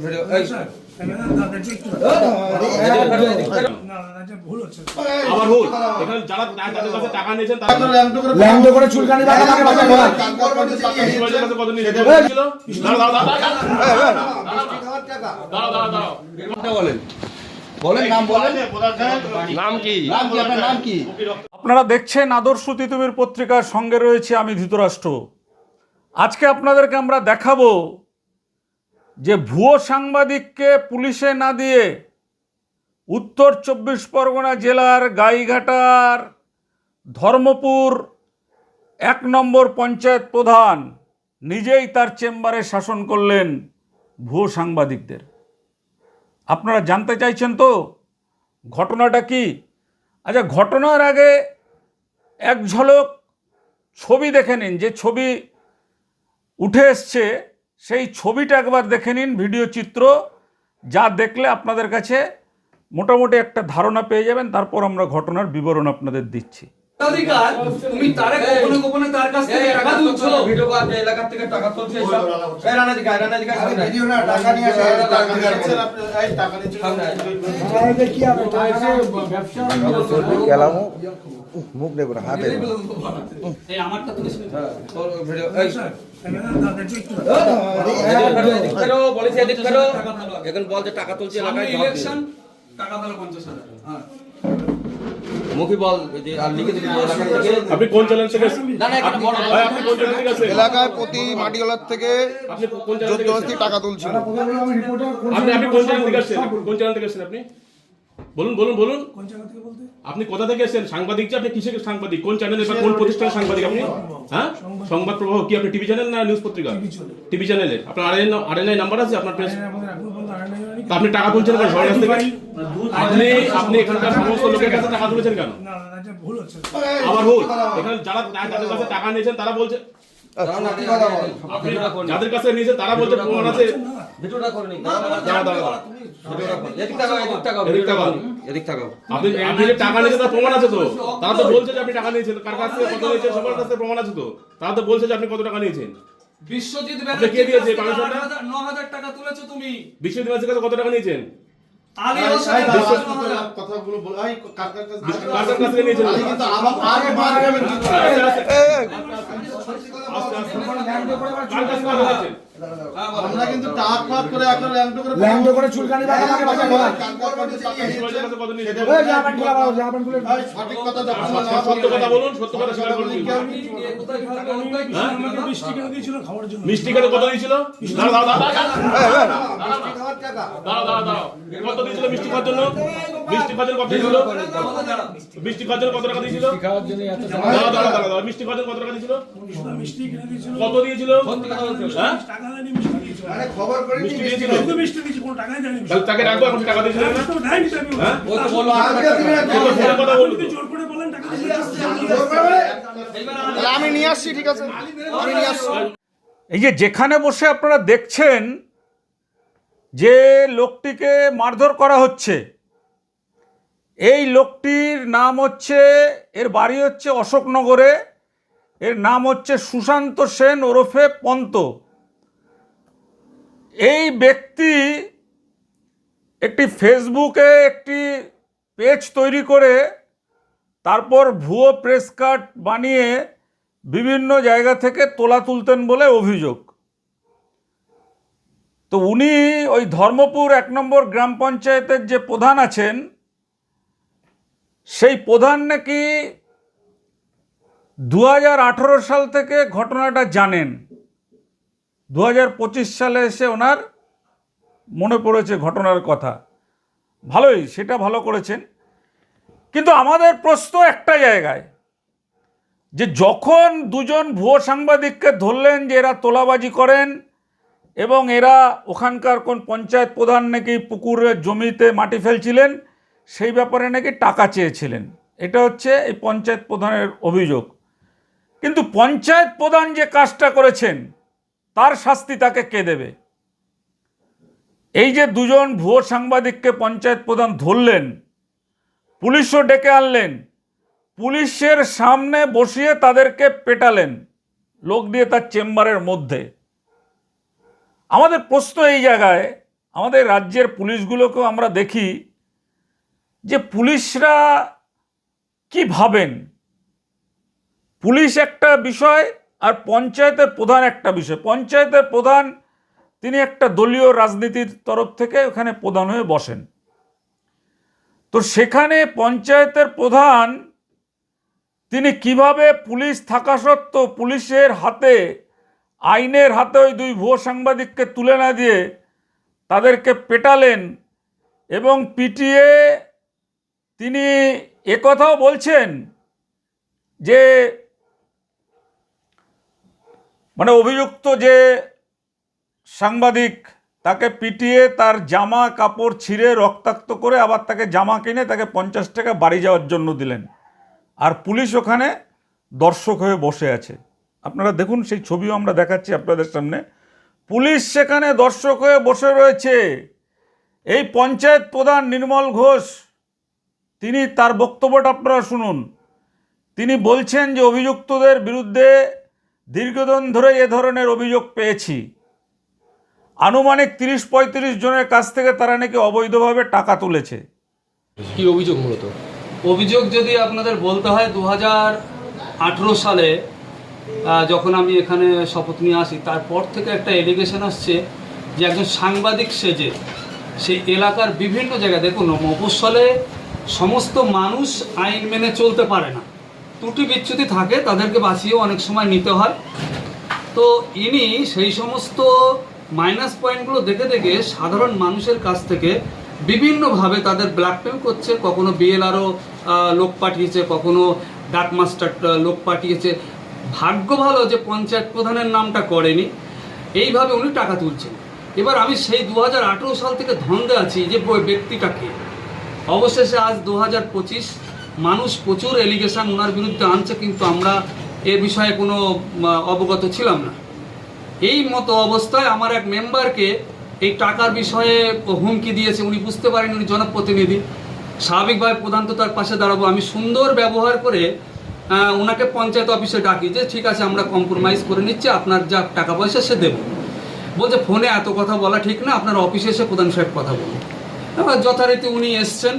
Video এই আবার ভুল এখানে যারা যাদের কাছে টাকা নিয়েছেন তারা ল্যান্ড করে চুলকানি বাঁকা বাঁকা বাঁকা বাঁকা। কত নিয়েছেন দাঁড়াও দাঁড়াও দাঁড়াও দাঁড়াও দাঁড়াও বলেন বলেন নাম বলেন নাম কি নাম কি আপনার নাম কি আপনারা দেখছেন আদর্শ তিতুমির পত্রিকার সঙ্গে রয়েছে আমি ধৃতরাষ্ট্র আজকে আপনাদেরকে আমরা দেখাবো যে ভুয়ো সাংবাদিককে পুলিশে না দিয়ে উত্তর চব্বিশ পরগনা জেলার গাইঘাটার ধর্মপুর এক নম্বর পঞ্চায়েত প্রধান নিজেই তার চেম্বারে শাসন করলেন ভুয়ো সাংবাদিকদের। আপনারা জানতে চাইছেন তো ঘটনাটা কি? আচ্ছা ঘটনার আগে এক ঝলক ছবি দেখে নিন, যে ছবি উঠে এসছে সেই ছবিটা একবার দেখে নিন, ভিডিও চিত্র, যা দেখলে আপনাদের কাছে মোটামুটি একটা ধারণা পেয়ে যাবেন। তারপর আমরা ঘটনার বিবরণ আপনাদের দিচ্ছি। অধিকার তুমি তারে গোপনে গোপনে তার কাছ থেকে টাকা তুলছো। ভিডিও আছে এলাকার থেকে টাকা তুলছে সব এই রানা দিকা রানা দিকা ভিডিও না টাকা নিয়ে আসে টাকা নিয়ে আসে। কি হবে টাকা গেলাম। মুখ দেখো না হাতে এই আমারটা তুলিস নি। ভিডিও এই। এখন বলছে টাকা তুলছে এলাকায় ইলেকশন টাকা দিলো পঞ্চাশ হাজার। হ্যাঁ। মুখি বল যে আর লিখে থেকে। আপনি কোন চ্যানেল থেকে না না বড় ভাই, আপনি কোন চ্যানেল থেকে আছেন এলাকায় প্রতি মাটিওয়ালার থেকে আপনি কোন চ্যানেল থেকে আছেন? টাকা রিপোর্টার আপনি আপনি কোন চ্যানেল থেকে আসছেন? কোন চ্যানেল থেকে আসছেন আপনি? বলুন বলুন বলুন। কোন জায়গা থেকে বলতে? আপনি কোথা থেকে এসেছেন সাংবাদিক যে আপনি কিসের সাংবাদিক? কোন চ্যানেলে বা কোন প্রতিষ্ঠানের সাংবাদিক আপনি? হ্যাঁ? সংবাদ। প্রবাহ কি? আপনি টিভি চ্যানেল না নিউজ পত্রিকা? টিভি চ্যানেলে আপনার আরএনআই আরএনআই নাম্বার আছে? আপনার প্রেস আপনি টাকা তুলছেন কেন? সবার কাছ থেকে? আপনি আপনি এখানকার সমস্ত লোকের কাছে টাকা তুলেছেন কেন? না না এটা ভুল হচ্ছে। আবার ভুল? এখানে যারা যাদের কাছে টাকা নিয়েছেন তারা বলছে আপনি যাদের কাছে নিয়েছেন তারা বলছে প্রমাণ আছে। আপনি যে টাকা নিয়েছেন তার প্রমাণ আছে তো? তারা তো বলছে যে আপনি টাকা নিয়েছেন। কার কাছ কত নিয়েছেন সবার কাছ থেকে প্রমাণ আছে তো? তারা তো বলছে যে আপনি কত টাকা নিয়েছেন। বিশ্বজিৎ ব্যানার্জি কে দিয়েছে? টাকা? হাজার- টাকা তুলেছো তুমি। বিশ্বজিৎ ব্যানার্জির কাছে কত টাকা নিয়েছেন? আলী বল আমার কিন্তু টাক ফাক করে একটা ল্যান্ড করে ল্যান্ড করে চুলকানি। বিশ্বজিৎ কাছে কত নিয়েছেন? এই জামা প্যান্ট খোলা বাড়াও, জামা প্যান্ট খুলে। এই, সঠিক কথা যখন সত্য কথা বলুন সত্য কথা স্বীকার করুন। হ্যাঁ? আমাকে দাও। মিষ্টি কিনে দিয়েছিল? খাওয়ার জন্য। মিষ্টি খেতে কত দিয়েছিল? দাঁড়াও দাঁড়াও দাঁড়াও। দাঁড়াও দাঁড়াও দাঁড়াও। কত দিয়েছিল মিষ্টি খাওয়ার জন্য? মিষ্টি খাওয়ার কত দিয়েছিল? মিষ্টি খাওয়ার কত টাকা দিয়েছিল। মিষ্টি খাওয়ার কত টাকা দিয়েছিল? মিষ্টি কিনে দিয়েছিল। কত দিয়েছিল? হ্যাঁ? টাকা দেয়নি মিষ্টি দিয়েছিল। খবর করে মিষ্টি দিয়েছিল? শুধু মিষ্টি দিয়েছি কোনো টাকাই দেয়নি তাহলে তাকে রাখব এখন টাকা দিয়েছিল না? তো দেয়নি আমি। হ্যাঁ? ও তো বলো আজকে তুমি এই ফোনে কথা বলল? জোর করে বলেন টাকা তাহলে আমি নিয়ে আসছি ঠিক আছে। আমি নিয়ে আসছি। এই যে যেখানে বসে আপনারা দেখছেন যে লোকটিকে মারধর করা হচ্ছে এই লোকটির নাম হচ্ছে, এর বাড়ি হচ্ছে অশোকনগরে, এর নাম হচ্ছে সুশান্ত সেন ওরফে পন্ত। এই ব্যক্তি একটি ফেসবুকে একটি পেজ তৈরি করে, তারপর ভুয়ো প্রেস কার্ড বানিয়ে বিভিন্ন জায়গা থেকে তোলা তুলতেন বলে অভিযোগ। তো উনি ওই ধর্মপুর এক নম্বর গ্রাম পঞ্চায়েতের যে প্রধান আছেন সেই প্রধান নাকি দু হাজার আঠেরো সাল থেকে ঘটনাটা জানেন। দু হাজার পঁচিশ সালে এসে ওনার মনে পড়েছে ঘটনার কথা। ভালোই, সেটা ভালো করেছেন। কিন্তু আমাদের প্রশ্ন একটা জায়গায়, যে যখন দুজন ভুয়ো সাংবাদিককে ধরলেন যে এরা তোলাবাজি করেন এবং এরা ওখানকার কোন পঞ্চায়েত প্রধান নাকি পুকুরের জমিতে মাটি ফেলছিলেন সেই ব্যাপারে নাকি টাকা চেয়েছিলেন। এটা হচ্ছে এই পঞ্চায়েত প্রধানের অভিযোগ। কিন্তু পঞ্চায়েত প্রধান যে কাজটা করেছেন, তার শাস্তি তাকে কে দেবে? এই যে দুজন ভুয়ো সাংবাদিককে পঞ্চায়েত প্রধান ধরলেন, পুলিশও ডেকে আনলেন, পুলিশের সামনে বসিয়ে তাদেরকে পেটালেন, লোক দিয়ে তার চেম্বারের মধ্যে। আমাদের প্রশ্ন এই জায়গায়, আমাদের রাজ্যের পুলিশগুলোকেও আমরা দেখি যে পুলিশরা কি ভাবেন? পুলিশ একটা বিষয় আর পঞ্চায়েতের প্রধান একটা বিষয়। পঞ্চায়েতের প্রধান তিনি একটা দলীয় রাজনীতির তরফ থেকে ওখানে প্রধান হয়ে বসেন। তো সেখানে পঞ্চায়েতের প্রধান তিনি কীভাবে পুলিশ থাকা সত্ত্বেও পুলিশের হাতে, আইনের হাতে ওই দুই ভুয়ো সাংবাদিককে তুলে না দিয়ে তাদেরকে পেটালেন এবং পিটিয়ে তিনি একথাও বলছেন যে মানে অভিযুক্ত যে সাংবাদিক, তাকে পিটিয়ে তার জামা কাপড় ছিঁড়ে রক্তাক্ত করে আবার তাকে জামা কিনে তাকে পঞ্চাশ টাকা বাড়ি যাওয়ার জন্য দিলেন। আর পুলিশ ওখানে দর্শক হয়ে বসে আছে। আপনারা দেখুন সেই ছবিও আমরা দেখাচ্ছি আপনাদের সামনে। পুলিশ সেখানে দর্শক হয়ে বসে রয়েছে। এই পঞ্চায়েত প্রধান নির্মল ঘোষ তিনি তার বক্তব্যটা আপনারা শুনুন। তিনি বলছেন যে অভিযুক্তদের বিরুদ্ধে দীর্ঘদিন ধরে এ ধরনের অভিযোগ পেয়েছি। আনুমানিক তিরিশ পঁয়ত্রিশ জনের কাছ থেকে তারা নাকি অবৈধভাবে টাকা তুলেছে। কি অভিযোগ মূলত? অভিযোগ যদি আপনাদের বলতে হয় দু হাজার আঠেরো সালে যখন আমি এখানে শপথ নিয়ে আসি তারপর থেকে একটা এলিগেশন আসছে যে একজন সাংবাদিক সেজে সেই এলাকার বিভিন্ন জায়গায় দেখুন মফস্বলে সমস্ত মানুষ আইন মেনে চলতে পারে না। ত্রুটি বিচ্যুতি থাকে, তাদেরকে বাঁচিয়েও অনেক সময় নিতে হয়। তো ইনি সেই সমস্ত মাইনাস পয়েন্টগুলো দেখে দেখে সাধারণ মানুষের কাছ থেকে বিভিন্নভাবে তাদের ব্ল্যাকমেল করছে। কখনো বিএলআরও লোক পাঠিয়েছে, কখনো ডাক মাস্টার লোক পাঠিয়েছে। ভাগ্য ভালো যে পঞ্চায়েত প্রধানের নামটা করেনি। এইভাবে উনি টাকা তুলছেন। এবার আমি সেই দু হাজার আঠেরো সাল থেকে ধন্দে আছি যে ব্যক্তিটাকে অবশেষে আজ দু হাজার পঁচিশ মানুষ প্রচুর এলিগেশন ওনার বিরুদ্ধে আনছে, কিন্তু আমরা এ বিষয়ে কোনো অবগত ছিলাম না। এই মতো অবস্থায় আমার এক মেম্বারকে এই টাকার বিষয়ে হুমকি দিয়েছে, উনি বুঝতে পারেন উনি জনপ্রতিনিধি। স্বাভাবিকভাবে প্রধান তো তার পাশে দাঁড়াবো। আমি সুন্দর ব্যবহার করে ওনাকে পঞ্চায়েত অফিসে ডাকি যে, ঠিক আছে, আমরা কম্প্রোমাইজ করে নিচ্ছি, আপনার যা টাকা পয়সা সে দেবো। বলছে, ফোনে এত কথা বলা ঠিক না, আপনার অফিসে এসে প্রধান সাহেব কথা বলুন। যথারীতি উনি এসছেন।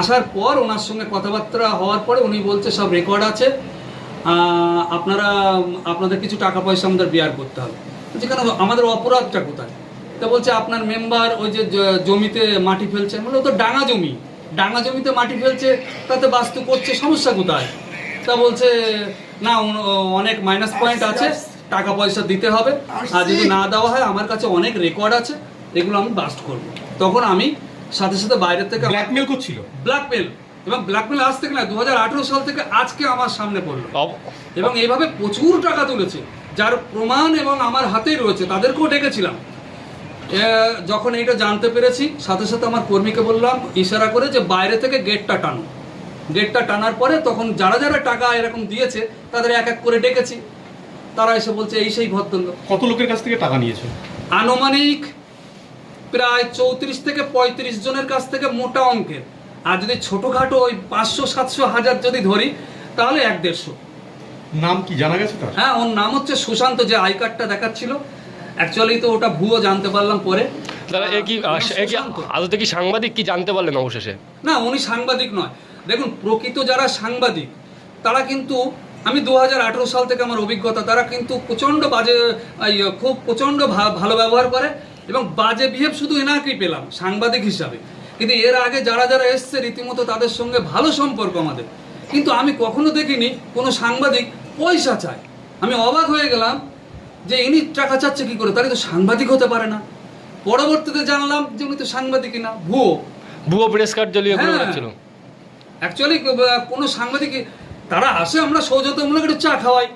আসার পর ওনার সঙ্গে কথাবার্তা হওয়ার পরে উনি বলছে সব রেকর্ড আছে। আপনারা আপনাদের কিছু টাকা পয়সা আমাদের বিয়ার করতে হবে। কেন? আমাদের অপরাধটা কোথায়? তা বলছে আপনার মেম্বার ওই যে জমিতে মাটি ফেলছে। মানে ও তো ডাঙা জমি। ডাঙা জমিতে মাটি ফেলছে তাতে বাস্তু করছে সমস্যা কোথায়? তা বলছে না অনেক মাইনাস পয়েন্ট আছে টাকা পয়সা দিতে হবে। আর যদি না দেওয়া হয় আমার কাছে অনেক রেকর্ড আছে এগুলো আমি বাস্ট করব। তখন আমি সাথে সাথে বাইরের থেকে ব্ল্যাকমেল করছিল। ব্ল্যাকমেল এবং ব্ল্যাকমেল আজ থেকে না দু সাল থেকে আজকে আমার সামনে পড়ল। এবং এইভাবে প্রচুর টাকা তুলেছে যার প্রমাণ এবং আমার হাতেই রয়েছে তাদেরকেও ডেকেছিলাম। যখন এইটা জানতে পেরেছি সাথে সাথে আমার কর্মীকে বললাম ইশারা করে যে বাইরে থেকে গেটটা টানো। গেটটা টানার পরে তখন যারা যারা টাকা এরকম দিয়েছে তাদের এক এক করে ডেকেছি। তারা এসে বলছে এই সেই ভদ্রলোক। কত লোকের কাছ থেকে টাকা নিয়েছে? আনুমানিক প্রায় চৌত্রিশ থেকে পঁয়ত্রিশ জনের কাছ থেকে মোটা অঙ্কের। আর যদি ছোটোখাটো ওই পাঁচশো সাতশো হাজার যদি ধরি তাহলে এক দেড়শো। নাম কি জানা গেছে তার? হ্যাঁ ওর নাম হচ্ছে সুশান্ত যে আই কার্ডটা দেখাচ্ছিল। অ্যাকচুয়ালি তো ওটা ভুয়ো জানতে পারলাম পরে। দাদা এ কি এ কি আদতে কি সাংবাদিক কি জানতে পারলেন অবশেষে? না উনি সাংবাদিক নয়। দেখুন প্রকৃত যারা সাংবাদিক তারা কিন্তু আমি দু হাজার আঠারো সাল থেকে আমার অভিজ্ঞতা তারা কিন্তু প্রচণ্ড বাজে খুব প্রচণ্ড ভালো ব্যবহার করে। এবং বাজে বিহেভ শুধু এনাকেই পেলাম সাংবাদিক হিসাবে। কিন্তু এর আগে যারা যারা এসছে রীতিমতো তাদের সঙ্গে ভালো সম্পর্ক আমাদের। কিন্তু আমি কখনো দেখিনি কোনো সাংবাদিক পয়সা চায়। আমি অবাক হয়ে গেলাম যে ইনি টাকা চাচ্ছে কি করে? তারা তো সাংবাদিক হতে পারে না। পরবর্তীতে জানলাম যে উনি তো সাংবাদিকই না ভুয়ো। ভুয়ো প্রেস কার্ড জ্বলিয়ে হ্যাঁ। অ্যাকচুয়ালি কোনো সাংবাদিক তারা আসে আমরা সৌজন্যমূলক একটু চা খাওয়াই।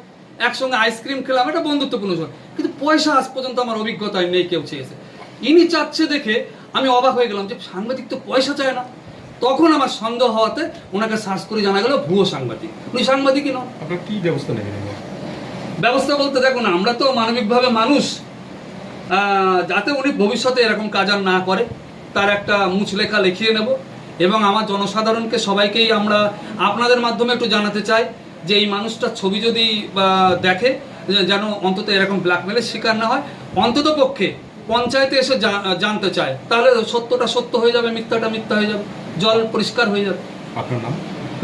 একসঙ্গে আইসক্রিম খেলাম এটা বন্ধুত্বপূর্ণ সময় কিন্তু পয়সা আজ পর্যন্ত আমার অভিজ্ঞতায় নেই কেউ চেয়েছে। ইনি চাচ্ছে দেখে আমি অবাক হয়ে গেলাম যে সাংবাদিক তো পয়সা চায় না। তখন আমার সন্দেহ হওয়াতে ওনাকে সার্চ করে জানা গেল ভুয়ো সাংবাদিক। উনি সাংবাদিকই নন। আপনার কি ব্যবস্থা নেবেন? ব্যবস্থা বলতে দেখুন আমরা তো মানবিকভাবে মানুষ। যাতে উনি ভবিষ্যতে এরকম কাজ আর না করে তার একটা মুচলেখা লিখিয়ে নেব। এবং আমার জনসাধারণকে সবাইকেই আমরা আপনাদের মাধ্যমে একটু জানাতে চাই। যে এই মানুষটার ছবি যদি দেখে যেন অন্তত এরকম ব্ল্যাকমেলের শিকার না হয় অন্তত পক্ষে পঞ্চায়েতে এসে জানতে চায় তাহলে সত্যটা সত্য হয়ে যাবে মিথ্যাটা মিথ্যা হয়ে যাবে জল পরিষ্কার হয়ে যাবে। আপনার নাম?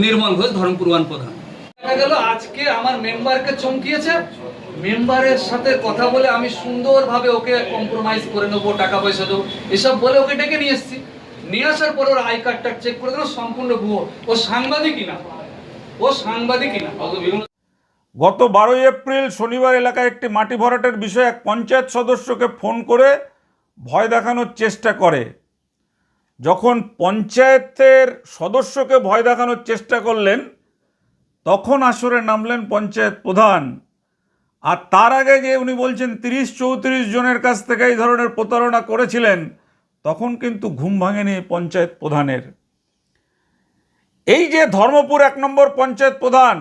নির্মল ঘোষ ধর্মপুর ওয়ান প্রধান। দেখা গেল আজকে আমার মেম্বারকে চমকিয়েছে। মেম্বারের সাথে কথা বলে আমি সুন্দরভাবে ওকে কম্প্রোমাইজ করে নেব টাকা পয়সা দেবো এসব বলে ওকে ডেকে নিয়ে এসেছি। নিয়ে আসার পর ওর আই কার্ডটা চেক করে দিল সম্পূর্ণ ভুয়ো। ও সাংবাদিকই না। ও সাংবাদিকই না গত বারোই এপ্রিল শনিবার এলাকায় একটি মাটি ভরাটের বিষয়ে এক পঞ্চায়েত সদস্যকে ফোন করে ভয় দেখানোর চেষ্টা করে। যখন পঞ্চায়েতের সদস্যকে ভয় দেখানোর চেষ্টা করলেন, তখন আসরে নামলেন পঞ্চায়েত প্রধান। আর তার আগে যে উনি বলছেন, তিরিশ চৌত্রিশ জনের কাছ থেকে এই ধরনের প্রতারণা করেছিলেন, তখন কিন্তু ঘুম ভাঙেনি পঞ্চায়েত প্রধানের। এই যে ধর্মপুর এক নম্বর পঞ্চায়েত প্রধান,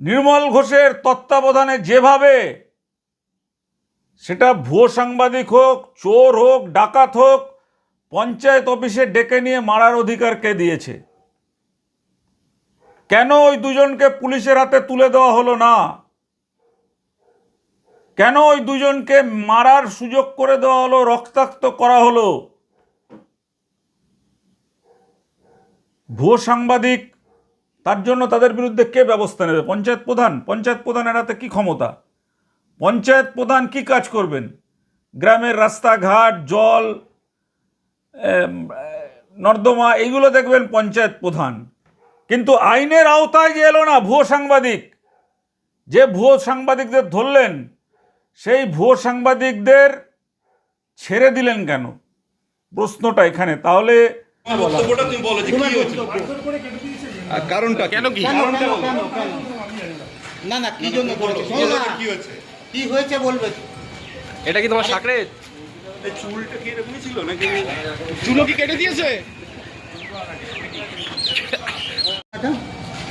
নির্মল ঘোষের তত্ত্বাবধানে যেভাবে সেটা ভুয়ো সাংবাদিক হোক, চোর হোক, ডাকাত হোক, পঞ্চায়েত অফিসে ডেকে নিয়ে মারার অধিকার কে দিয়েছে। কেন ওই দুজনকে পুলিশের হাতে তুলে দেওয়া হলো না? কেন ওই দুজনকে মারার সুযোগ করে দেওয়া হলো, রক্তাক্ত করা হলো? ভুয়ো সাংবাদিক তার জন্য তাদের বিরুদ্ধে কে ব্যবস্থা নেবে? পঞ্চায়েত প্রধান? পঞ্চায়েত প্রধানের হাতে কী ক্ষমতা? পঞ্চায়েত প্রধান কি কাজ করবেন? গ্রামের রাস্তাঘাট, জল নর্দমা, এইগুলো দেখবেন পঞ্চায়েত প্রধান। কিন্তু আইনের আওতায় যে এলো না ভুয়ো সাংবাদিক যে ভুয়ো সাংবাদিকদের ধরলেন, সেই ভুয়ো সাংবাদিকদের ছেড়ে দিলেন কেন? প্রশ্নটা এখানে। তাহলে কারণটা কেন কি? না না কি জন্য করেছে? শোনো না। কি হয়েছে? বলবে? এটা কি তোমার সাকরে চুলো কি কেটে দিয়েছে?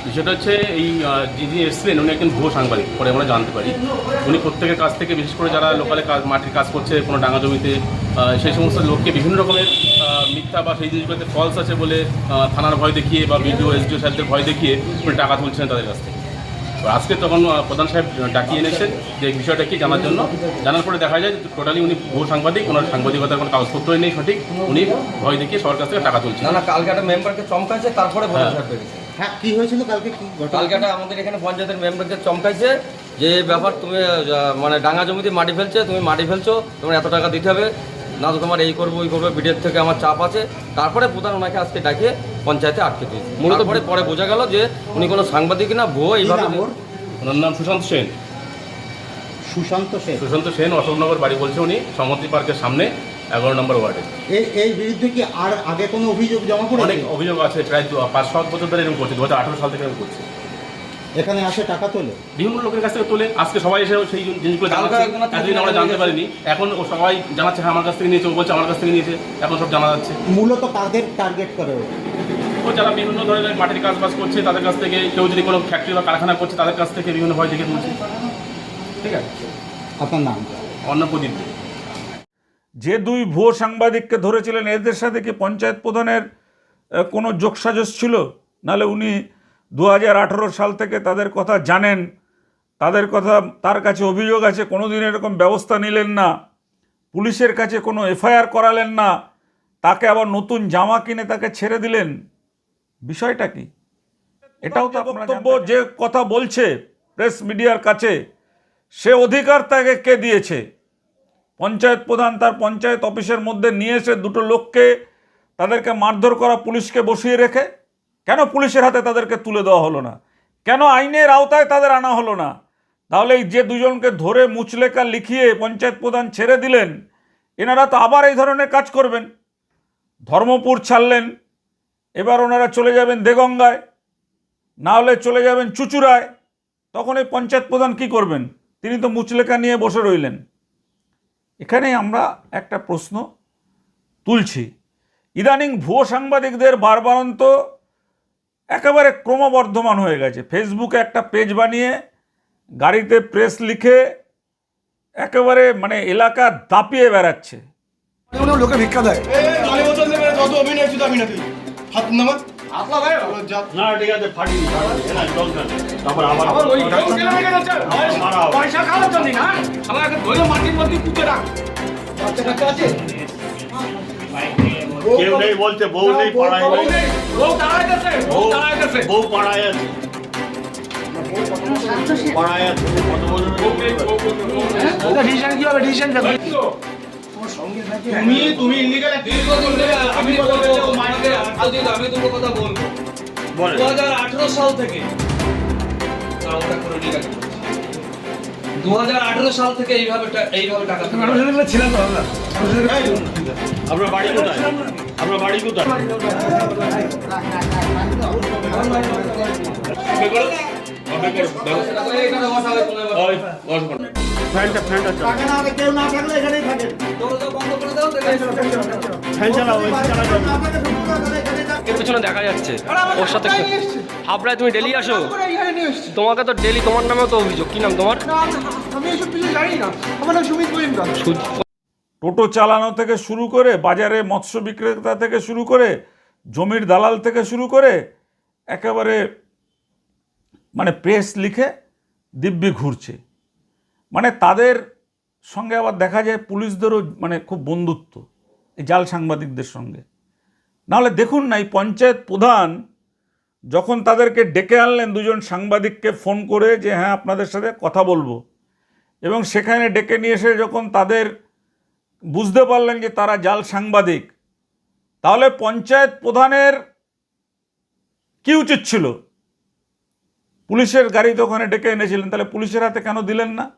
বিষয়টা হচ্ছে এই যিনি এসেছিলেন উনি একজন ভুয়ো সাংবাদিক পরে আমরা জানতে পারি। উনি প্রত্যেকের কাছ থেকে বিশেষ করে যারা লোকালে কাজ মাটির কাজ করছে কোনো ডাঙা জমিতে সেই সমস্ত লোককে বিভিন্ন রকমের মিথ্যা বা সেই জিনিসগুলোতে ফলস আছে বলে থানার ভয় দেখিয়ে বা বিডিও এসডিও সাহেবদের ভয় দেখিয়ে উনি টাকা তুলছেন তাদের কাছ থেকে। আজকে তখন প্রধান সাহেব ডাকিয়ে এনেছেন যে এই বিষয়টা কি জানার জন্য। জানার পরে দেখা যায় যে টোটালি উনি ভুয়ো সাংবাদিক ওনার সাংবাদিকতার কোনো কাগজপত্রই নেই সঠিক। উনি ভয় দেখিয়ে সবার কাছ থেকে টাকা তুলছেন। না না কালকে একটা মেম্বারকে চমকাইছে তারপরে হ্যাঁ। হ্যাঁ কি হয়েছিল কালকে? কি কালকে একটা আমাদের এখানে পঞ্চায়েতের মেম্বারকে চমকাইছে যে ব্যাপার তুমি মানে ডাঙা জমিতে মাটি ফেলছে তুমি মাটি ফেলছো তোমার এত টাকা দিতে হবে না তো তোমার এই করব ওই করব বিডের থেকে আমার চাপ আছে। তারপরে প্রধান ওনাকে আজকে ডাকিয়ে পঞ্চায়েতে আটকে দিয়েছে। মূলত পরে পরে বোঝা গেল যে উনি কোনো সাংবাদিক না ভুয়ো এইভাবে ওনার নাম সুশান্ত সেন। সুশান্ত সেন। সুশান্ত সেন অশোকনগর বাড়ি বলছে উনি সমত্রী পার্কের সামনে এগারো নম্বর ওয়ার্ডে। এই এই বিরুদ্ধে কি আর আগে কোনো অভিযোগ জমা করে অনেক অভিযোগ আছে প্রায় পাঁচ সাত বছর ধরে এরকম করছে দু হাজার আঠারো সাল থেকে এরকম করছে। এখানে আসে টাকা তোলে। বিভিন্ন লোকের কাছ থেকে তোলে। আজকে সবাই এসে সেই জিনিসগুলো জানাচ্ছে। আমরা জানতে পারিনি। এখন ও সবাই জানাচ্ছে হ্যাঁ আমার কাছ থেকে নিয়েছে ও বলছে আমার কাছ থেকে নিয়েছে। এখন সব জানা যাচ্ছে। মূলত কাদের টার্গেট করে ও? যারা বিভিন্ন ধরনের মাটির কাজ বাজ করছে তাদের কাছ থেকে কেউ যদি কোনো ফ্যাক্টরি বা কারখানা করছে তাদের কাছ থেকে বিভিন্ন ভয় দেখে তুলছে। ঠিক আছে? আপনার নাম? অন্য প্রদীপ দে। যে দুই ভুয়ো সাংবাদিককে ধরেছিলেন এদের সাথে কি পঞ্চায়েত প্রধানের কোনো যোগসাজস ছিল? নাহলে উনি দু হাজার আঠেরো সাল থেকে তাদের কথা জানেন তাদের কথা তার কাছে অভিযোগ আছে কোনো দিন এরকম ব্যবস্থা নিলেন না পুলিশের কাছে কোনো এফআইআর করালেন না তাকে আবার নতুন জামা কিনে তাকে ছেড়ে দিলেন। বিষয়টা কি? এটাও তো বক্তব্য যে কথা বলছে প্রেস মিডিয়ার কাছে সে অধিকার তাকে কে দিয়েছে? পঞ্চায়েত প্রধান তার পঞ্চায়েত অফিসের মধ্যে নিয়ে এসে দুটো লোককে তাদেরকে মারধর করা পুলিশকে বসিয়ে রেখে কেন পুলিশের হাতে তাদেরকে তুলে দেওয়া হলো না? কেন আইনের আওতায় তাদের আনা হলো না? তাহলে এই যে দুজনকে ধরে মুচলেকা লিখিয়ে পঞ্চায়েত প্রধান ছেড়ে দিলেন, এনারা তো আবার এই ধরনের কাজ করবেন। ধর্মপুর ছাড়লেন, এবার ওনারা চলে যাবেন দেগঙ্গায়, না হলে চলে যাবেন চুচুড়ায়, তখন এই পঞ্চায়েত প্রধান কি করবেন? তিনি তো মুচলেকা নিয়ে বসে রইলেন। এখানে আমরা একটা প্রশ্ন তুলছি। ইদানিং ভুয়ো সাংবাদিকদের বারবারন্ত একেবারে ক্রমবর্ধমান হয়ে গেছে। ফেসবুকে একটা পেজ বানিয়ে গাড়িতে প্রেস লিখে একেবারে মানে এলাকা দাপিয়ে বেড়াচ্ছে। লোকে ভিক্ষা দেয়। পয়সা কেউ নেই বলছে বউ নেই পাড়ায় নেই? বউ দাঁড়ায় গেছে বউ দাঁড়ায় গেছে। বউ পাড়ায় আছে। পাড়ায় আছে কত বছর তুমি তুমি ইলিগাল আমি দুটো কথা বলব। বলে দু হাজার আঠেরো সাল থেকে করে নিয়ে। দু হাজার আঠেরো সাল থেকে এইভাবে এইভাবে টাকা। ছিলাম আপনার বাড়ি কোথায়? আপনার বাড়ি কোথায়? ফ্যানটা ফ্যানটা। দরজা বন্ধ করে দাও দেখে ফ্যান চালাও এর পিছনে দেখা যাচ্ছে। ওর সাথে হাবড়ায় তুমি ডেলি আসো? তোমাকে তো ডেলি তোমার নামেও তো অভিযোগ। কি নাম তোমার? আমি এসব কিছু জানি না। আমার নাম সুমিত গোয়েঙ্কা টোটো চালানো থেকে শুরু করে বাজারে মৎস্য বিক্রেতা থেকে শুরু করে জমির দালাল থেকে শুরু করে একেবারে মানে প্রেস লিখে দিব্যি ঘুরছে। মানে তাদের সঙ্গে আবার দেখা যায় পুলিশদেরও মানে খুব বন্ধুত্ব। জাল সাংবাদিকদের সঙ্গে। নাহলে দেখুন না, এই পঞ্চায়েত প্রধান যখন তাদেরকে ডেকে আনলেন দুজন সাংবাদিককে ফোন করে যে হ্যাঁ আপনাদের সাথে কথা বলব। এবং সেখানে ডেকে নিয়ে এসে যখন তাদের বুঝতে পারলেন যে তারা জাল সাংবাদিক, তাহলে পঞ্চায়েত প্রধানের কি উচিত ছিল? পুলিশের গাড়ি তো ওখানে ডেকে এনেছিলেন, তাহলে পুলিশের হাতে কেন দিলেন না?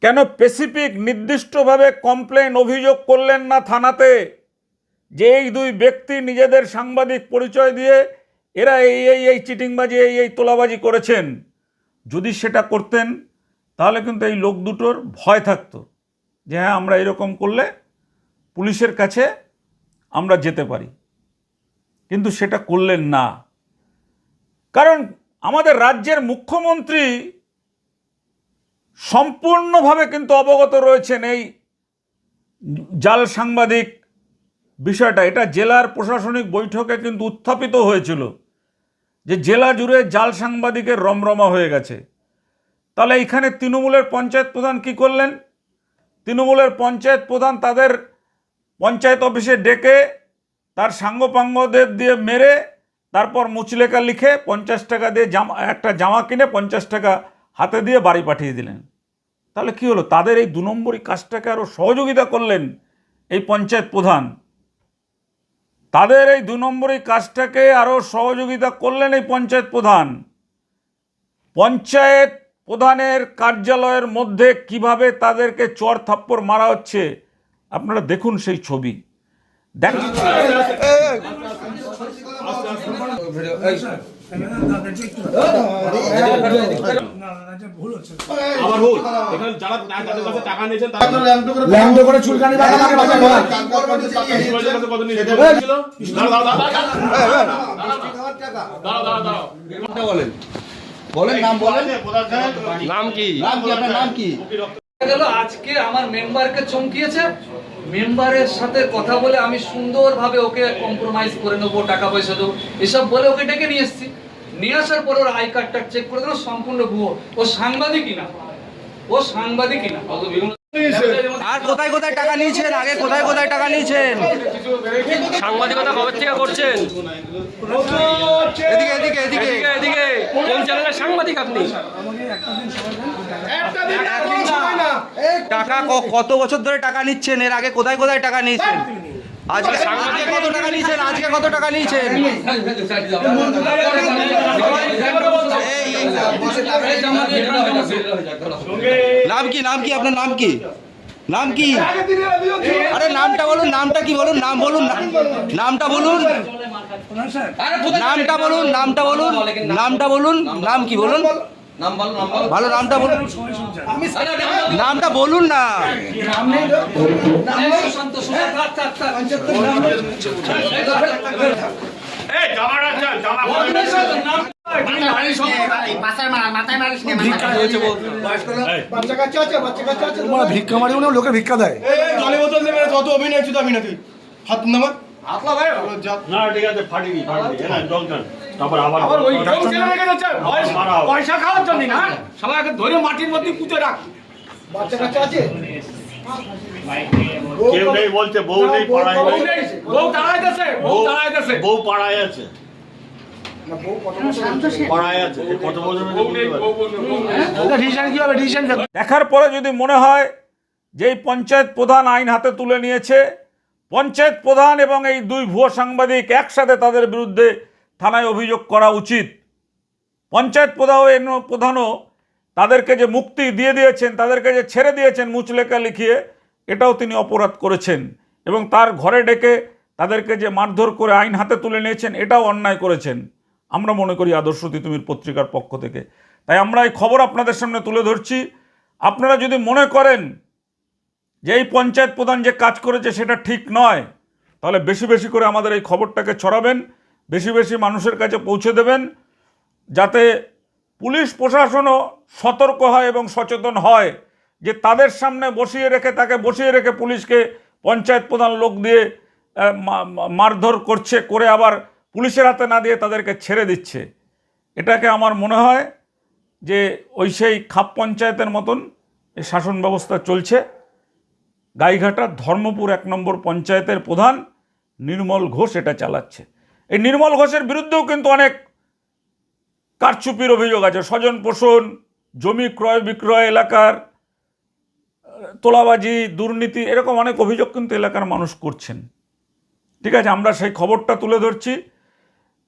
কেন স্পেসিফিক নির্দিষ্টভাবে কমপ্লেন অভিযোগ করলেন না থানাতে? যে এই দুই ব্যক্তি নিজেদের সাংবাদিক পরিচয় দিয়ে এরা এই এই এই চিটিংবাজি, এই এই তোলাবাজি করেছেন। যদি সেটা করতেন, তাহলে কিন্তু এই লোক দুটোর ভয় থাকতো যে হ্যাঁ আমরা এরকম করলে পুলিশের কাছে আমরা যেতে পারি। কিন্তু সেটা করলেন না। কারণ আমাদের রাজ্যের মুখ্যমন্ত্রী সম্পূর্ণভাবে কিন্তু অবগত রয়েছেন এই জাল সাংবাদিক বিষয়টা। এটা জেলার প্রশাসনিক বৈঠকে কিন্তু উত্থাপিত হয়েছিল যে জেলা জুড়ে জাল সাংবাদিকের রমরমা হয়ে গেছে। তাহলে এইখানে তৃণমূলের পঞ্চায়েত প্রধান কি করলেন? তৃণমূলের পঞ্চায়েত প্রধান তাদের পঞ্চায়েত অফিসে ডেকে তার সাঙ্গপাঙ্গদের দিয়ে মেরে তারপর মুচলেখা লিখে পঞ্চাশ টাকা দিয়ে জামা একটা জামা কিনে পঞ্চাশ টাকা হাতে দিয়ে বাড়ি পাঠিয়ে দিলেন তাহলে কি হলো তাদের এই দু নম্বরই কাজটাকে আরও সহযোগিতা করলেন এই পঞ্চায়েত প্রধান তাদের এই দু নম্বরই কাজটাকে আরও সহযোগিতা করলেন এই পঞ্চায়েত প্রধান পঞ্চায়েত প্রধানের কার্যালয়ের মধ্যে কীভাবে তাদেরকে চর থাপ্পড় মারা হচ্ছে আপনারা দেখুন সেই ছবি দেখ আবার ভুল। এখানে যারা যাদের কাছে টাকা নিয়েছেন তারা ল্যান্ড করে চুলকানি বাঁকা লাগে বাঁকা বলা কত নিয়েছে? দাঁড়াও, দাঁড়াও, দাঁড়াও, দাঁড়াও, দাঁড়াও, দাঁড়াও। বলেন। নাম বলেন। নাম কি? নাম কি? আপনার নাম কি? আজকে আমার মেম্বারকে চমকিয়েছে? মেম্বারের সাথে কথা বলে আমি সুন্দরভাবে ওকে কম্প্রোমাইজ করে নেব টাকা পয়সা দেবো। এসব বলে ওকে ডেকে নিয়ে এসেছি। নিয়ে আসার পর ওর আই কার্ডটা চেক করে দিল সম্পূর্ণ ভুয়ো। ও সাংবাদিক না ও সাংবাদিক না অত বিভিন্ন আর কোথায় কোথায় টাকা নিয়েছেন? আগে কোথায় কোথায় টাকা নিয়েছেন? সাংবাদিকতা কবে থেকে করছেন? এদিকে এদিকে এদিকে। এদিকে কোন চ্যানেলের সাংবাদিক আপনি? টাকা কত বছর ধরে টাকা নিচ্ছেন? এর আগে কোথায় কোথায় টাকা নিয়েছেন? আজকে আজকে কত টাকা নিয়েছেন? আজকে কত টাকা নিয়েছেন? নাম কি নাম কি আপনার নাম কি? নাম কি? আরে নামটা বলুন নামটা কি বলুন? নাম বলুন নামটা বলুন। নামটা বলুন নামটা বলুন নামটা বলুন নাম কি বলুন? নাম বলো নাম বলো। ভালো নামটা বলুন। নামটা বলুন না। ভিক্ষা মারি উনি লোকে ভিক্ষা দেয়। জলে বোতল দেবে না কত অভিনয় শুধু আমি নাকি হাত নামা। না ঠিক আছে ফাটিনি ফাটিনি। তারপর আবার মারা হবে। পয়সা খাওয়ার জন্য না? সবাইকে ধরে মাটির মধ্যে পুঁতে রাখ। বাচ্চা কাচ্চা আছে? কেউ নেই বলছে বউ নেই পাড়ায় নেই। বউ দাঁড়ায় গেছে বউ দাঁড়ায় গেছে। বউ পাড়ায় আছে। আছে হবে? ডিসিশন দেখার পরে যদি মনে হয় যে এই পঞ্চায়েত প্রধান আইন হাতে তুলে নিয়েছে পঞ্চায়েত প্রধান এবং এই দুই ভুয়ো সাংবাদিক একসাথে তাদের বিরুদ্ধে থানায় অভিযোগ করা উচিত। পঞ্চায়েত প্রধান প্রধানও তাদেরকে যে মুক্তি দিয়ে দিয়েছেন, তাদেরকে যে ছেড়ে দিয়েছেন মুচলেখা লিখিয়ে, এটাও তিনি অপরাধ করেছেন এবং তার ঘরে ডেকে তাদেরকে যে মারধর করে আইন হাতে তুলে নিয়েছেন, এটাও অন্যায় করেছেন। আমরা মনে করি আদর্শ তিতুমির পত্রিকার পক্ষ থেকে। তাই আমরা এই খবর আপনাদের সামনে তুলে ধরছি। আপনারা যদি মনে করেন যে এই পঞ্চায়েত প্রধান যে কাজ করেছে সেটা ঠিক নয়, তাহলে বেশি বেশি করে আমাদের এই খবরটাকে ছড়াবেন। বেশি বেশি মানুষের কাছে পৌঁছে দেবেন যাতে পুলিশ প্রশাসনও সতর্ক হয় এবং সচেতন হয় যে তাদের সামনে বসিয়ে রেখে, তাকে বসিয়ে রেখে পুলিশকে পঞ্চায়েত প্রধান লোক দিয়ে মারধর করছে, করে আবার পুলিশের হাতে না দিয়ে তাদেরকে ছেড়ে দিচ্ছে। এটাকে আমার মনে হয় যে ওই সেই খাপ পঞ্চায়েতের মতন শাসন ব্যবস্থা চলছে। গাইঘাটার ধর্মপুর এক নম্বর পঞ্চায়েতের প্রধান নির্মল ঘোষ এটা চালাচ্ছে। এই নির্মল ঘোষের বিরুদ্ধেও কিন্তু অনেক কারচুপির অভিযোগ আছে। স্বজন পোষণ, জমি ক্রয় বিক্রয় এলাকার তোলাবাজি, দুর্নীতি, এরকম অনেক অভিযোগ কিন্তু এলাকার মানুষ করছেন। ঠিক আছে, আমরা সেই খবরটা তুলে ধরছি।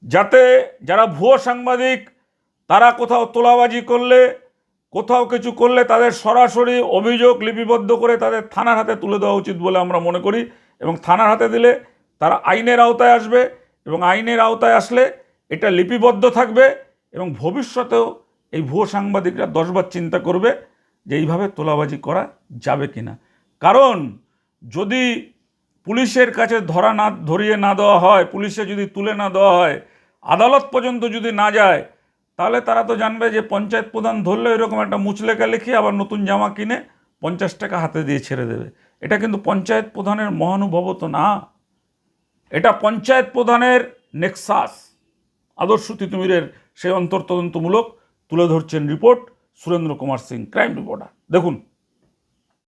যাতে যারা ভুয়ো সাংবাদিক, তারা কোথাও তোলাবাজি করলে, কোথাও কিছু করলে তাদের সরাসরি অভিযোগ লিপিবদ্ধ করে তাদের থানার হাতে তুলে দেওয়া উচিত বলে আমরা মনে করি এবং থানার হাতে দিলে তারা আইনের আওতায় আসবে। এবং আইনের আওতায় আসলে এটা লিপিবদ্ধ থাকবে এবং ভবিষ্যতেও এই ভুয়ো সাংবাদিকরা দশবার চিন্তা করবে যে এইভাবে তোলাবাজি করা যাবে কি না কারণ যদি পুলিশের কাছে ধরা না, ধরিয়ে না দেওয়া হয়, পুলিশে যদি তুলে না দেওয়া হয়, আদালত পর্যন্ত যদি না যায়, তাহলে তারা তো জানবে যে পঞ্চায়েত প্রধান ধরলে এরকম একটা মুচলেখা লিখিয়ে আবার নতুন জামা কিনে পঞ্চাশ টাকা হাতে দিয়ে ছেড়ে দেবে। এটা কিন্তু পঞ্চায়েত প্রধানের মহানুভবত না। এটা পঞ্চায়েত প্রধানের নেক্সাস আদর্শ তিতুমিরের সেই অন্তর্তদন্তমূলক তুলে ধরছেন report Surendra Kumar Singh, crime reporter. দেখুন।